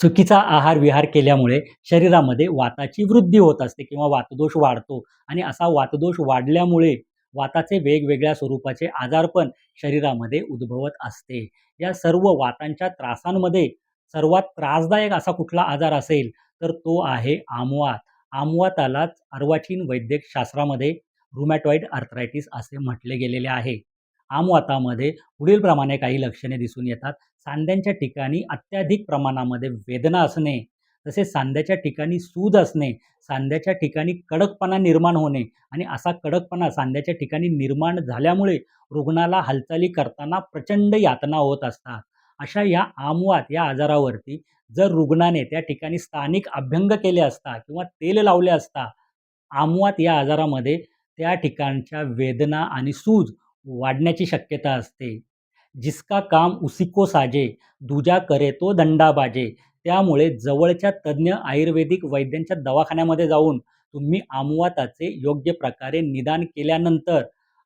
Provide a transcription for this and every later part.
चुकीचा आहार विहार केल्यामुळे शरीरामध्ये वाताची वृद्धी होत असते किंवा वातदोष वाढतो आणि असा वातदोष वाढल्यामुळे वाताचे वेगवेगळ्या स्वरूपाचे आजार पण शरीरामध्ये उद्भवत असते. या सर्व वातांच्या त्रासांमध्ये सर्वात त्रासदायक असा कुठला आजार असेल, तर तो आहे आमवात. आमवातालाच अर्वाचीन वैद्यकशास्त्रामध्ये रुमॅटॉइड आर्थरायटिस असे म्हटले गेलेले आहे. आमवातामध्ये पुढीलप्रमाणे काही लक्षणे दिसून येतात. सांध्यांच्या ठिकाणी अत्याधिक प्रमाणामध्ये वेदना असणे, तसेच सांध्याच्या ठिकाणी सूज असणे, सांध्याच्या ठिकाणी कडकपणा निर्माण होणे आणि असा कडकपणा सांध्याच्या ठिकाणी निर्माण झाल्यामुळे रुग्णाला हालचाली करताना प्रचंड यातना होत असतात. अशा या आमवात या आजारावरती जर रुग्णाने त्या ठिकाणी स्थानिक अभ्यंग केले असता किंवा तेल लावले असता, आमवात या आजारामध्ये त्या ठिकाणच्या वेदना आणि सूज वाढण्याची शक्यता असते. जिसका काम उसिको साजे, दुजा करे तो दंडा बाजे. त्यामुळे जवळच्या तज्ज्ञ आयुर्वेदिक वैद्यांच्या दवाखान्यामध्ये जाऊन तुम्ही आमवाताचे योग्य प्रकारे निदान केल्यानंतर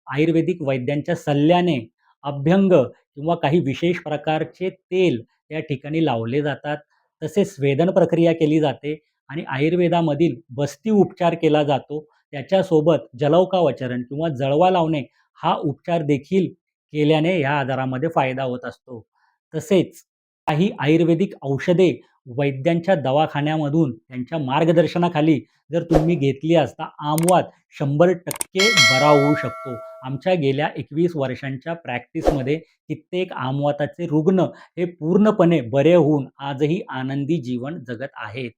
आयुर्वेदिक वैद्यांच्या सल्ल्याने अभ्यंग किंवा काही विशेष प्रकारचे तेल त्या ठिकाणी लावले जातात. तसेच स्वेदन प्रक्रिया केली जाते आणि आयुर्वेदामधील बस्ती उपचार केला जातो. त्याच्यासोबत जलौकावचरण किंवा जळवा लावणे हा उपचार देखील केल्याने ह्या आजारामध्ये फायदा होत असतो. तसेच काही आयुर्वेदिक औषधे वैद्यांच्या दवाखान्यामधून त्यांच्या मार्गदर्शनाखाली जर तुम्ही घेतली असता आमवाद शंभर टक्के बरा होऊ शकतो. आमच्या गेल्या 21 वर्षांच्या प्रॅक्टिसमध्ये कित्येक आमवाताचे रुग्ण हे पूर्णपणे बरे होऊन आजही आनंदी जीवन जगत आहेत.